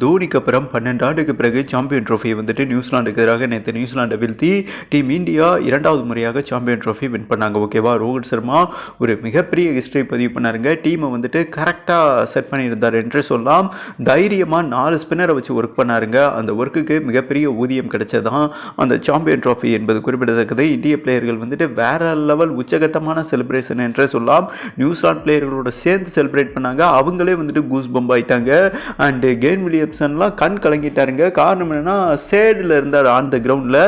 தோனிக்கு அப்புறம் பன்னெண்டு ஆண்டுக்கு பிறகு சாம்பியன் ட்ரோஃபி வந்துட்டு நியூசிலாந்துக்கு எதிராக நேற்று நியூசிலாண்டை வீழ்த்தி டீம் இந்தியா இரண்டாவது முறையாக சாம்பியன் ட்ரோஃபி வின் பண்ணாங்க. ஓகேவா? ரோஹித் சர்மா ஒரு மிகப்பெரிய ஹிஸ்டரி பதிவு பண்ணாருங்க. டீமை வந்துட்டு கரெக்டாக செட் பண்ணியிருந்தார் என்று சொல்லலாம். தைரியமாக நாலு ஸ்பின்னரை வச்சு ஒர்க் பண்ணாருங்க. அந்த ஒர்க்குக்கு மிகப்பெரிய ஊதியம் கிடைச்சதான் அந்த சாம்பியன் ட்ராஃபி என்பது குறிப்பிடத்தக்கது. இந்திய பிளேயர்கள் வந்துட்டு வேற லெவல் உச்சகட்டமான செலிப்ரேஷன் என்றே சொல்லலாம். நியூசிலாந்து பிளேயர்களோட சேர்ந்து செலிப்ரேட் பண்ணாங்க. அவங்களே வந்துட்டு கூஸ் பம்ப் ஆயிட்டாங்க. அண்டு கெயின் வில்லியம்சன்லாம் கண் கலங்கிட்டாருங்க. காரணம் என்னன்னா சேடில் இருந்தார் ஆன் த கிரவுண்டில்.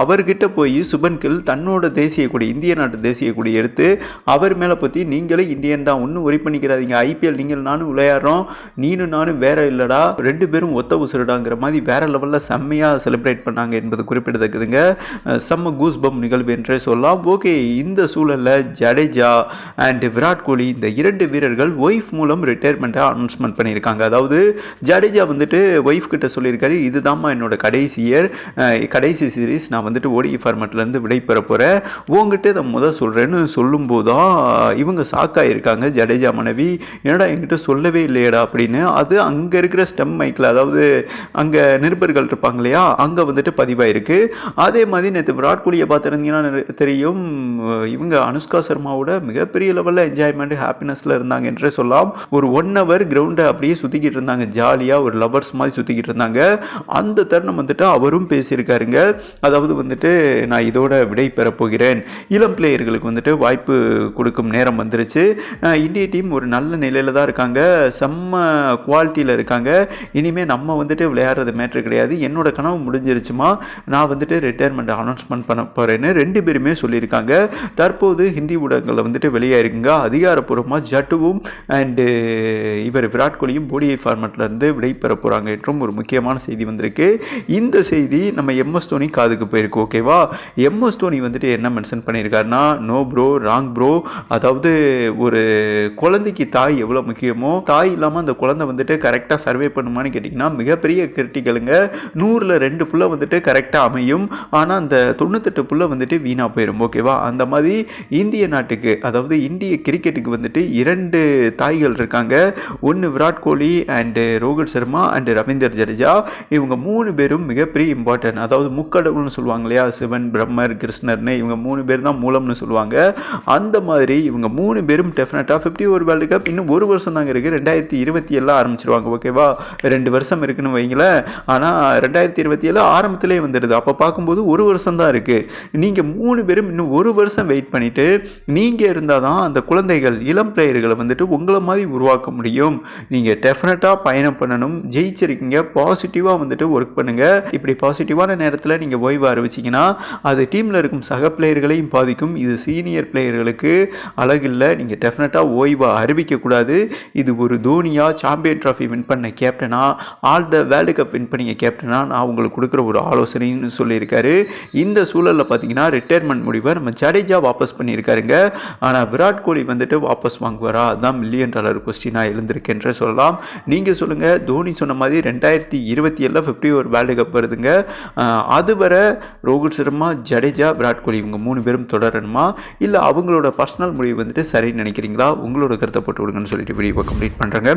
அவர்கிட்ட போய் சுபன் கில் தன்னோட தேசிய கொடி இந்திய நாட்டு தேசிய கொடி எடுத்து அவர் மேலே பற்றி நீங்களே இந்தியன் தான் ஒன்றும் ஒரி பண்ணிக்கிறாதீங்க ஐபிஎல் நீங்கள் நானும் விளையாடுறோம் நீனும் நானும் வேற இல்லைடா ரெண்டு பேரும் ஒத்த உசுருடாங்கிற மாதிரி வேற லெவலில் செம்மையாக செலிப்ரேட் பண்ணாங்க என்பது குறிப்பிடத்தக்கதுங்க. செம்ம கூஸ் பம் நிகழ்வு என்றே சொல்லலாம். ஓகே இந்த சூழலில் ஜடேஜா அண்ட் விராட் கோலி இந்த இரண்டு வீரர்கள் ஒய்ஃப் மூலம் ரிட்டையர்மெண்ட்டை அனௌன்ஸ்மெண்ட் பண்ணியிருக்காங்க. அதாவது ஜடேஜா வந்துட்டு ஒய்ஃப் கிட்ட சொல்லியிருக்காரு இதுதாம்மா என்னோட கடைசி இயர் கடைசி சீரீஸ் நான் வந்துட்டு ஓடி ஃபார்மேட்லேருந்து விடை பெற போகிறேன் உங்ககிட்ட இதை முதல் சொல்கிறேன்னு சொல்லும்போது தான் இவங்க சாக்காயிருக்காங்க ஜடேஜா மனைவி என்னடா என்கிட்ட சொல்லவே இல்லையடா அப்படின்னு. அது அங்கே இருக்கிற ஸ்டெம் மைக்கில் அதாவது அங்கே நிருபர்கள் இருப்பாங்க இல்லையா அங்கே வந்துட்டு பதிவாயிருக்கு. அதே மாதிரி நேற்று விராட் கோலியை பார்த்துருந்தீங்கன்னா தெரியும் இவங்க அனுஷ்கா சர்மாவோட மிகப்பெரிய லெவலில் என்ஜாய்மெண்ட் ஹாப்பினஸில் இருந்தாங்க என்றே சொல்லலாம். ஒரு ஒன் ஹவர் கிரவுண்டை அப்படியே சுற்றிக்கிட்டு இருந்தாங்க ஜாலியாக ஒரு லவர்ஸ் மாதிரி சுற்றிக்கிட்டு இருந்தாங்க. அந்த தருணம் வந்துட்டு அவரும் பேசியிருக்காருங்க. அதாவது வந்துட்டு நான் இதோட விடை பெறப்போகிறேன் இளம் பிளேயர்களுக்கு வந்துட்டு வாய்ப்பு கொடுக்கும் நேரம் வந்துருச்சு. இந்திய டீம் ஒரு நல்ல நிலையில் தான் இருக்காங்க. செம்ம குவாலிட்டியில் இருக்காங்க. இனிமேல் நம்ம வந்துட்டு விளையாடுறது மேட்ரு கிடையாது. என்னோட கனவு முடிஞ்சிருச்சுமா? நான் வந்துட்டு ரிட்டையர்மெண்ட் அனௌன்ஸ்மெண்ட் பண்ண போகிறேன்னு ரெண்டு பேருமே சொல்லியிருக்காங்க. தற்போது ஹிந்தி ஊடகங்களில் வந்துட்டு வெளியாயிருக்குங்க. அதிகாரப்பூர்வமாக ஜட்டுவும் அண்டு இவர் விராட் கோலியும் போடிஐ ஃபார்மேட்டில் இருந்து விடை பெற போகிறாங்க என்றும் ஒரு முக்கியமான செய்தி வந்திருக்கு. இந்த செய்தி நம்ம எம்எஸ் தோனி காதுக்கு போயிருக்கு ஓகேவா எம்எஸ் தோனி வந்துட்டு என்ன மென்ஷன் பண்ணியிருக்காருன்னா நோ ப்ரோ ராங் ப்ரோ அதாவது ஒரு குழந்தைக்கு தாய் எவ்வளோ முக்கியமோ தாய் இல்லாமல் அந்த குழந்தை வந்துட்டு கரெக்டாக சர்வே பண்ணுமான்னு கேட்டிங்கன்னா மிகப்பெரிய கிரிட்டிக்கலுங்க நூறில் ரெண்டு புள்ள வந்துட்டு கரெக்டாக அமையும். ஆனால் அந்த தொண்ணூத்தெட்டு புள்ள வந்துட்டு வீணாக போயிடும் ஓகேவா அந்த மாதிரி இந்திய நாட்டுக்கு அதாவது இந்திய கிரிக்கெட்டுக்கு வந்துட்டு இரண்டு தாய்கள் இருக்காங்க. ஒன்று விராட் கோலி அண்டு ரோஹித் சர்மா அண்ட் ரவீந்தர் ஜடேஜா இவங்க மூணு பேரும் மிகப்பெரிய இம்பார்ட்டன்ட் அதாவது முக்கடவுள்னு சொல்லுவாங்க இல்லையா? சிவன் பிரம்மர் கிருஷ்ணர்னு இவங்க மூணு பேர் தான் மூலம்னு சொல்லுவாங்க. அந்த மாதிரி இவங்க மூணு பேரும் டெஃபினட்டாக ஃபிஃப்டி ஒரு வேர்ல்டு கப் இன்னும் ஒரு வருஷம் தாங்க இருக்குது ரெண்டாயிரத்தி இருபத்தி ஏழில் ஆரம்பிச்சிருவாங்க ஓகேவா ரெண்டு வருஷம் இருக்குன்னு வைங்களேன். ஆனால் ரெண்டாயிரத்தி இருபத்தி ஏழு ஆரம்பத்திலே வந்துடுது. அப்போ பார்க்கும்போது ஒரு வருஷம் தான் இருக்குது நீங்கள் மூணு பேரும் இன்னும் ஒரு வருஷம் வெயிட் பண்ணிவிட்டு நீங்கள் இருந்தால் தான் அந்த குழந்தைகள் இளம் பிளேயர்களை வந்துட்டு உங்களை மாதிரி உருவாக்க முடியும். நீங்கள் டெஃபினட்டாக பயணம் பண்ணணும். ஜெயிச்சிருக்கீங்க. பாசிட்டிவாக வந்துட்டு ஒர்க் பண்ணுங்கள் இப்படி பாசிட்டிவான நேரத்தில் நீங்கள் ஓய்வு ஆரம்பிச்சிங்கன்னா அது டீமில் இருக்கும் சக பிளேயர்களையும் பாதிக்கும். இது சீனியர் பிளேயர்களுக்கு அழகில்லை. நீங்கள் டெஃபினட்டாக ஓய்வை அறிவிக்கக்கூடாது இது ஒரு தோனியா சாம்பியன் ட்ராஃபி வின் பண்ண கேப்டனா all the world cup win பண்ணிய கேப்டனா நான் உங்களுக்கு கொடுக்குற ஒரு ஆலோசனைன்னு சொல்லியிருக்காரு. இந்த சூழலில் பார்த்தீங்கன்னா ரிட்டையர்மெண்ட் முடிவை நம்ம ஜடேஜா வாபஸ் பண்ணியிருக்காருங்க. ஆனால் விராட் கோலி வந்துட்டு வாபஸ் வாங்குவாரா? அதுதான் மில்லியன் டாலர் கொஸ்டினாக எழுந்திருக்குன்றே சொல்லலாம். நீங்கள் சொல்லுங்கள் தோனி சொன்ன மாதிரி ரெண்டாயிரத்தி இருபத்தி ஏழில் ஃபிஃப்டி ஒரு வேர்ல்டு கப் வருதுங்க. அதுவரை ரோஹித் சர்மா ஜடேஜா விராட் கோலி இவங்க மூணு பேரும் தொடரணுமா? இல்லை அவங்களோட பர்சனல் முடிவு வந்துட்டு சரின்னு நினைக்கிறீங்களா? உங்களோட கருத்தை போட்டு விடுங்கன்னு சொல்லிட்டு வீடியோ கம்ப்ளீட் பண்ணுறேங்க